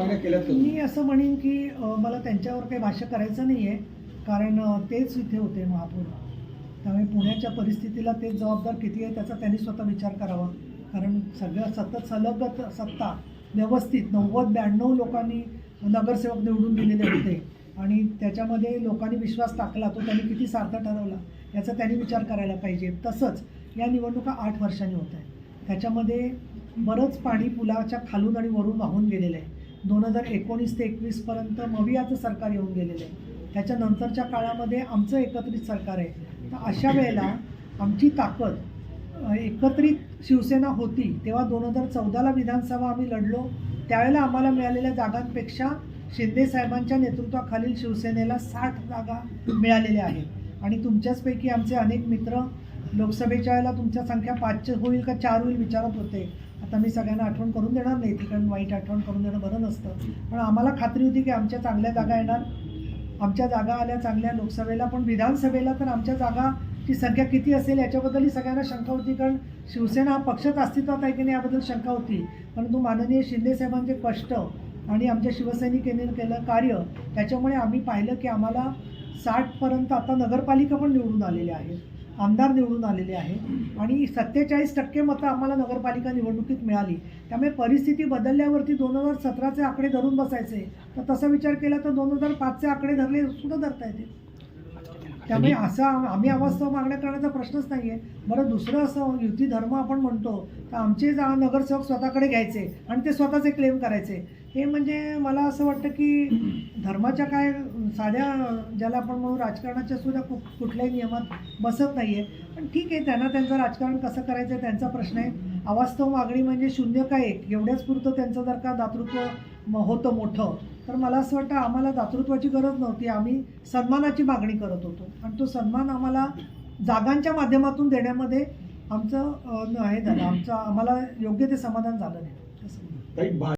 मी असं म्हणेन की मला त्यांच्यावर काही भाष्य करायचं नाही आहे कारण तेच इथे होते महापौर. त्यामुळे पुण्याच्या परिस्थितीला तेच जबाबदार किती आहे त्याचा त्यांनी स्वतः विचार करावा. कारण सगळ्या सतत सलगत सत्ता व्यवस्थित नव्वद ब्याण्णव लोकांनी नगरसेवक निवडून दिलेले होते. आणि त्याच्यामध्ये लोकांनी विश्वास टाकला तो त्यांनी किती सार्थ ठरवला याचा त्यांनी विचार करायला पाहिजे. तसंच या निवडणुका आठ वर्षांनी होत आहेत. त्याच्यामध्ये बरंच पाणी पुलाच्या खालून आणि वरून वाहून गेलेलं आहे. दोन हजार एकोणीस ते एकवीसपर्यंत मवियाचं सरकार येऊन गेलेलं आहे. त्याच्यानंतरच्या काळामध्ये आमचं एकत्रित सरकार आहे. तर अशा वेळेला आमची ताकद एकत्रित शिवसेना होती तेव्हा दोन हजार चौदाला विधानसभा आम्ही लढलो. त्यावेळेला आम्हाला मिळालेल्या जागांपेक्षा शिंदे साहेबांच्या नेतृत्वाखालील शिवसेनेला साठ जागा मिळालेल्या आहेत. आणि तुमच्याचपैकी आमचे अनेक मित्र लोकसभेच्या वेळेला तुमच्या संख्या पाचशे होईल का चार होईल विचारत होते. आता मी सगळ्यांना आठवण करून देणार नाही कारण वाईट आठवण करून देणं बरं नसतं. पण आम्हाला खात्री होती की आमच्या चांगल्या जागा येणार. आमच्या जागा आल्या चांगल्या लोकसभेला पण विधानसभेला तर आमच्या जागाची संख्या किती असेल याच्याबद्दलही सगळ्यांना शंका होती कारण शिवसेना हा पक्षच अस्तित्वात आहे की नाही याबद्दल शंका होती. परंतु माननीय शिंदे साहेबांचे कष्ट आणि आमच्या शिवसैनिकांनी केलं कार्य त्याच्यामुळे आम्ही पाहिलं की आम्हाला साठपर्यंत आता नगरपालिका पण निवडून आलेल्या आहेत आमदार निवडून आलेले आहेत आणि सत्तेचाळीस टक्के मतं आम्हाला नगरपालिका निवडणुकीत मिळाली. त्यामुळे परिस्थिती बदलल्यावरती दोन हजार सतराचे आकडे धरून बसायचे. तर तसा विचार केला तर दोन हजार पाचचे आकडे धरले सुद्धा धरता येते त्यामुळे असं आम- आम्ही अवास्तव मागण्या करण्याचा प्रश्नच नाही आहे बरं दुसरं असं युती धर्म आपण म्हणतो तर आमचे जा नगरसेवक स्वतःकडे घ्यायचे आणि ते स्वतःचे क्लेम करायचे. हे म्हणजे मला असं वाटतं की धर्माच्या काय साध्या ज्याला आपण म्हणू राजकारणाच्या सुद्धा कु कुठल्याही नियमात बसत नाही आहे पण ठीक आहे त्यांना त्यांचं राजकारण कसं करायचं आहे त्यांचा प्रश्न आहे. अवास्तव मागणी म्हणजे शून्य का एक? एवढ्याच पुरतं त्यांचं जर का दातृत्व होतं मोठं तर मला असं वाटतं आम्हाला दातृत्वाची गरज नव्हती. आम्ही सन्मानाची मागणी करत होतो. आणि तो सन्मान आम्हाला जागांच्या माध्यमातून देण्यामध्ये आमचं हे झालं. आमचं आम्हाला योग्य ते समाधान झालं नाही. असं.